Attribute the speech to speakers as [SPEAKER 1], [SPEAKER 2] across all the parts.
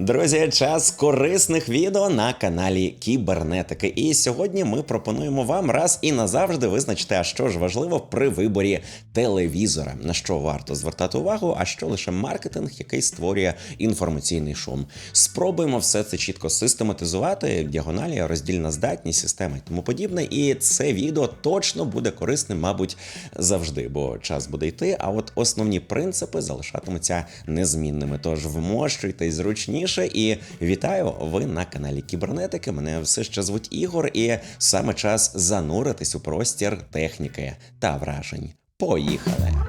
[SPEAKER 1] Друзі, час корисних відео на каналі Кібернетики. І сьогодні ми пропонуємо вам раз і назавжди визначити, а що ж важливо при виборі телевізора, на що варто звертати увагу, а що лише маркетинг, який створює інформаційний шум. Спробуємо все це чітко систематизувати, діагоналі, роздільна здатність, система і тому подібне. І це відео точно буде корисним, мабуть, завжди, бо час буде йти. А от основні принципи залишатимуться незмінними. Тож вмощуйтесь зручніше і вітаю! Ви на каналі Кібернетики. Мене все ще звуть Ігор, і саме час зануритись у простір техніки та вражень. Поїхали!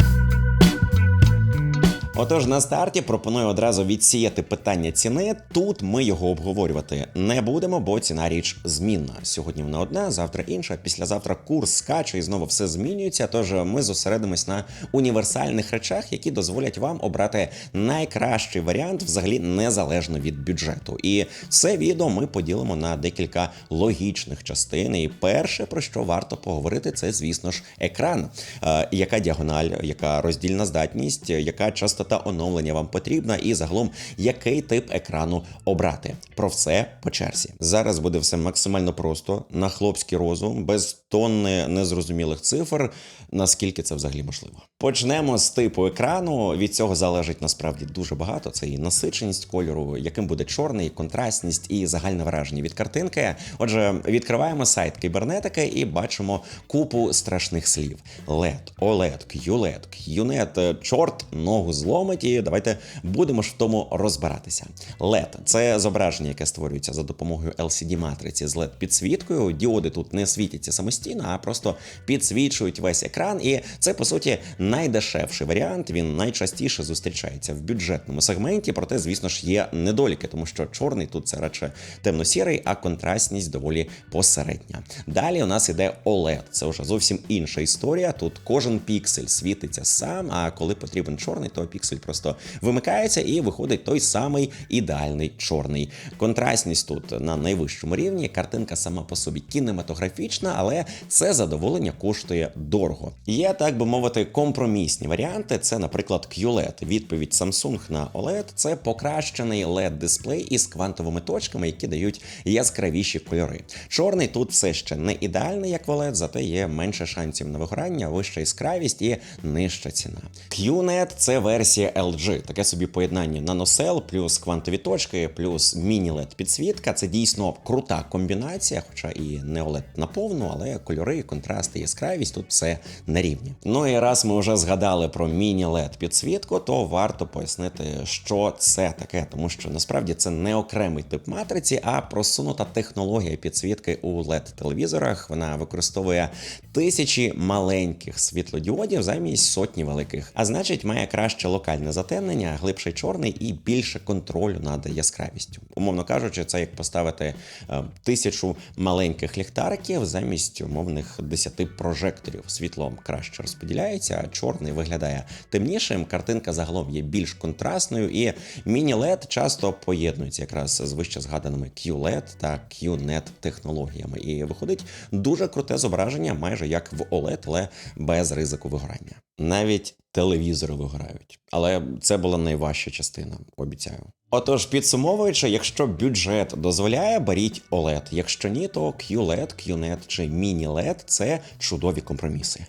[SPEAKER 1] Отож, на старті пропоную одразу відсіяти питання ціни. Тут ми його обговорювати не будемо, бо ціна річ змінна. Сьогодні вона одна, завтра інша. Післязавтра курс скаче і знову все змінюється. Тож ми зосередимось на універсальних речах, які дозволять вам обрати найкращий варіант, взагалі незалежно від бюджету. І це відео ми поділимо на декілька логічних частин. І перше, про що варто поговорити, це звісно ж екран. Е, яка діагональ, яка роздільна здатність, яка частота оновлення вам потрібна, і загалом який тип екрану обрати. Про все по черзі. Зараз буде все максимально просто на хлопський розум, без тонни незрозумілих цифр. Наскільки це взагалі можливо? Почнемо з типу екрану. Від цього залежить насправді дуже багато. Це і насиченість кольору, яким буде чорний, контрастність і загальне враження від картинки. Отже, відкриваємо сайт кібернетики і бачимо купу страшних слів: LED, OLED, QLED, QNET, чорт, ногу зломить. І давайте будемо ж в тому розбиратися. LED – це зображення, яке створюється за допомогою LCD матриці з LED підсвіткою. Діоди тут не світяться самостійно, а просто підсвічують весь екран. І це по суті найдешевший варіант. Він найчастіше зустрічається в бюджетному сегменті. Проте, звісно ж, є недоліки, тому що чорний тут це радше темно-сірий, а контрастність доволі посередня. Далі у нас іде OLED. Це вже зовсім інша історія. Тут кожен піксель світиться сам. А коли потрібен чорний, то піксель просто вимикається і виходить той самий ідеальний чорний. Контрастність тут на найвищому рівні. Картинка сама по собі кінематографічна, але це задоволення коштує дорого. Є так би мовити компромісні варіанти. Це, наприклад, QLED. Відповідь Samsung на OLED – це покращений led дисплей із квантовими точками, які дають яскравіші кольори. Чорний тут все ще не ідеальний, як в OLED, зате є менше шансів на вигорання, вища яскравість і нижча ціна. QNET – це версія LG, таке собі поєднання наносел плюс квантові точки, плюс міні-LED підсвітка. Це дійсно крута комбінація, хоча і не OLED наповну, але кольори, контрасти, яскравість тут все на рівні. Ну і раз ми вже згадали про міні-LED підсвітку, то варто пояснити, що це таке, тому що насправді це не окремий тип матриці, а просунута технологія підсвітки у LED телевізорах. Вона використовує тисячі маленьких світлодіодів замість сотні великих, а значить, має краще локальне затемнення, глибший чорний і більше контролю над яскравістю. Умовно кажучи, це як поставити е, тисячу маленьких ліхтариків замість умовних десяти прожекторів. Світло краще розподіляється, а чорний виглядає темнішим. Картинка загалом є більш контрастною, і міні-LED часто поєднується якраз з вище згаданими QLED та QNET технологіями. І виходить дуже круте зображення, майже як в OLED, але без ризику вигорання. Навіть телевізори виграють. але це була найважча частина, обіцяю. Отож, підсумовуючи, якщо бюджет дозволяє, беріть OLED. Якщо ні, то QLED, QNET чи Mini-LED – це чудові компроміси.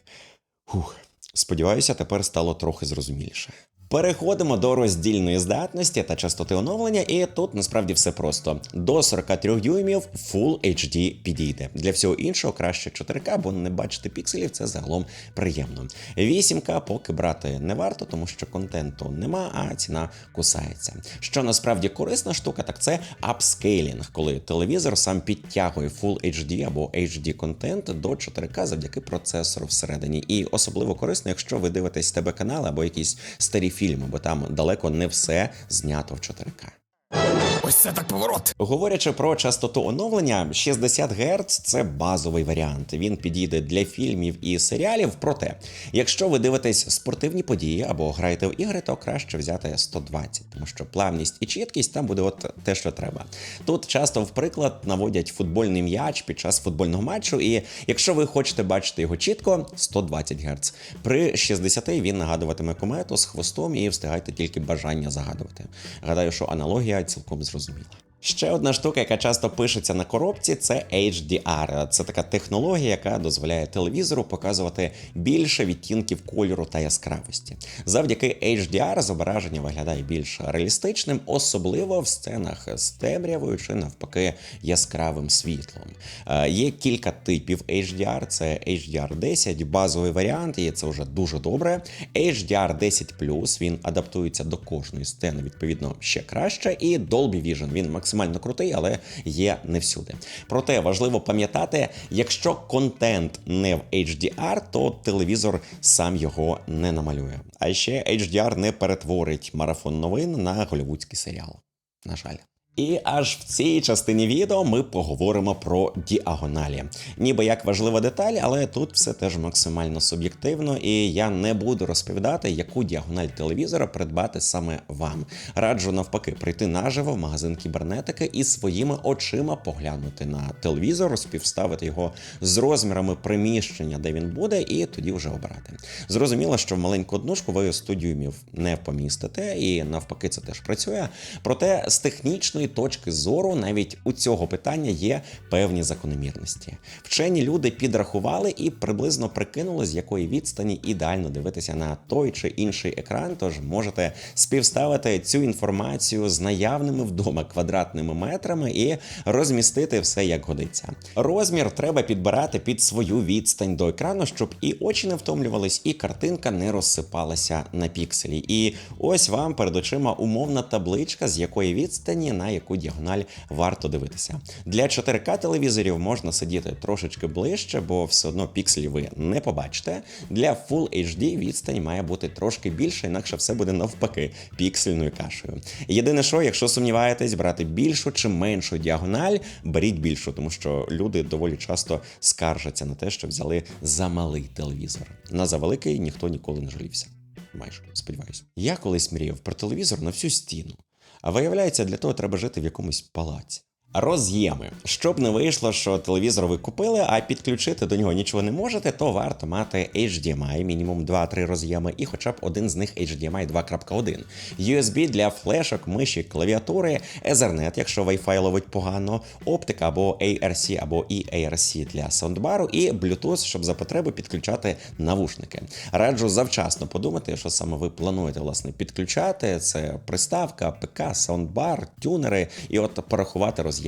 [SPEAKER 1] Фух, сподіваюся, тепер стало трохи зрозуміліше. Переходимо до роздільної здатності та частоти оновлення, і тут насправді все просто. До 43 дюймів Full HD підійде. Для всього іншого краще 4К, бо не бачити пікселів це загалом приємно. 8К поки брати не варто, тому що контенту нема, а ціна кусається. Що насправді корисна штука, так це апскейлінг, коли телевізор сам підтягує Full HD або HD контент до 4К завдяки процесору всередині. І особливо корисно, якщо ви дивитесь ТБ канали або якісь старі фільми, бо там далеко не все знято в 4К.
[SPEAKER 2] Ось це так поворот.
[SPEAKER 1] Говорячи про частоту оновлення, 60 Гц це базовий варіант. Він підійде для фільмів і серіалів. Проте, якщо ви дивитесь спортивні події або граєте в ігри, то краще взяти 120, тому що плавність і чіткість там буде от те, що треба. Тут часто, в приклад, наводять футбольний м'яч під час футбольного матчу, і якщо ви хочете бачити його чітко, 120 Гц. При 60 він нагадуватиме комету з хвостом і встигайте тільки бажання загадувати. Гадаю, що аналогія цілком зрозуміла. зрозуміти. Ще одна штука, яка часто пишеться на коробці, це HDR. Це така технологія, яка дозволяє телевізору показувати більше відтінків кольору та яскравості. Завдяки HDR зображення виглядає більш реалістичним, особливо в сценах з темрявою чи навпаки яскравим світлом. Е, Є кілька типів HDR. Це HDR 10, базовий варіант, і це вже дуже добре. HDR 10 він адаптується до кожної сцени, відповідно, ще краще. І Dolby Vision, він максимально крутий, але є не всюди. Проте важливо пам'ятати, якщо контент не в HDR, то телевізор сам його не намалює. А ще HDR не перетворить марафон новин на голівудський серіал. На жаль. І аж в цій частині відео ми поговоримо про діагоналі. Ніби як важлива деталь, але тут все теж максимально суб'єктивно, і я не буду розповідати, яку діагональ телевізора придбати саме вам. Раджу навпаки прийти наживо в магазин кібернетики і своїми очима поглянути на телевізор, співставити його з розмірами приміщення, де він буде, і тоді вже обирати. Зрозуміло, що в маленьку однушку ви студіумів не помістите, і навпаки, це теж працює. Проте з технічної точки зору навіть у цього питання є певні закономірності. Вчені люди підрахували і приблизно прикинули, з якої відстані ідеально дивитися на той чи інший екран. Тож можете співставити цю інформацію з наявними вдома квадратними метрами і розмістити все як годиться. Розмір треба підбирати під свою відстань до екрану, щоб і очі не втомлювались, і картинка не розсипалася на пікселі. І ось вам перед очима умовна табличка, з якої відстані на яку діагональ варто дивитися. Для 4К телевізорів можна сидіти трошечки ближче, бо все одно пікселі ви не побачите. Для Full HD відстань має бути трошки більше, інакше все буде навпаки піксельною кашею. Єдине, що, якщо сумніваєтесь, брати більшу чи меншу діагональ, беріть більшу, тому що люди доволі часто скаржаться на те, що взяли за малий телевізор. На завеликий ніхто ніколи не жалівся. Майже сподіваюся. Я колись мріяв про телевізор на всю стіну. А виявляється, для того треба жити в якомусь палаці. Роз'єми. Щоб не вийшло, що телевізор ви купили, а підключити до нього нічого не можете, то варто мати HDMI, мінімум 2-3 роз'єми, і хоча б один з них HDMI 2.1. USB для флешок, миші, клавіатури, Ethernet, якщо Wi-Fi ловить погано, оптика або ARC або EARC для саундбару, і Bluetooth, щоб за потреби підключати навушники. Раджу завчасно подумати, що саме ви плануєте власне підключати. Це приставка, ПК, саундбар, тюнери, і от порахувати роз'єми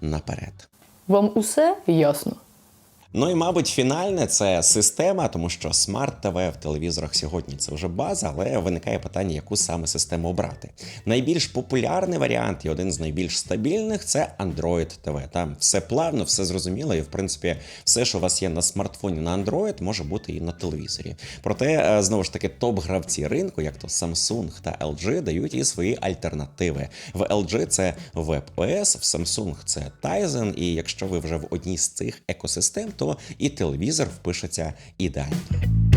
[SPEAKER 1] наперед.
[SPEAKER 3] Вам усе ясно?
[SPEAKER 1] Ну і мабуть, фінальне це система, тому що смарт ТВ в телевізорах сьогодні це вже база, але виникає питання, яку саме систему обрати. Найбільш популярний варіант і один з найбільш стабільних це Android TV. Там все плавно, все зрозуміло, і в принципі все, що у вас є на смартфоні на Android, може бути і на телевізорі. Проте е, знову ж таки топ-гравці ринку, як то Samsung та LG, дають і свої альтернативи. В LG це WebOS, в Samsung це Tizen, і якщо ви вже в одній з цих екосистем, то і телевізор впишеться ідеально.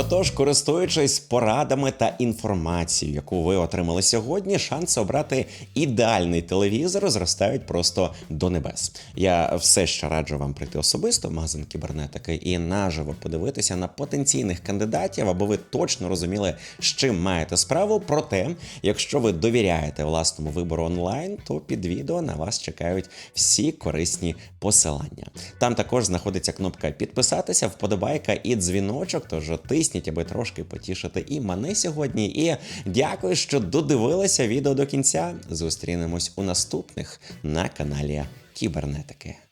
[SPEAKER 1] Отож, користуючись порадами та інформацією, яку ви отримали сьогодні, шанси обрати ідеальний телевізор зростають просто до небес. Я все ще раджу вам прийти особисто в магазин кібернетики і наживо подивитися на потенційних кандидатів, аби ви точно розуміли, з чим маєте справу. Проте, якщо ви довіряєте власному вибору онлайн, то під відео на вас чекають всі корисні посилання. Там також знаходиться кнопка підписатися, вподобайка і дзвіночок. Тож тисніть, аби трошки потішити і мене сьогодні. І дякую, що додивилися відео до кінця. Зустрінемось у наступних на каналі Кібернетики.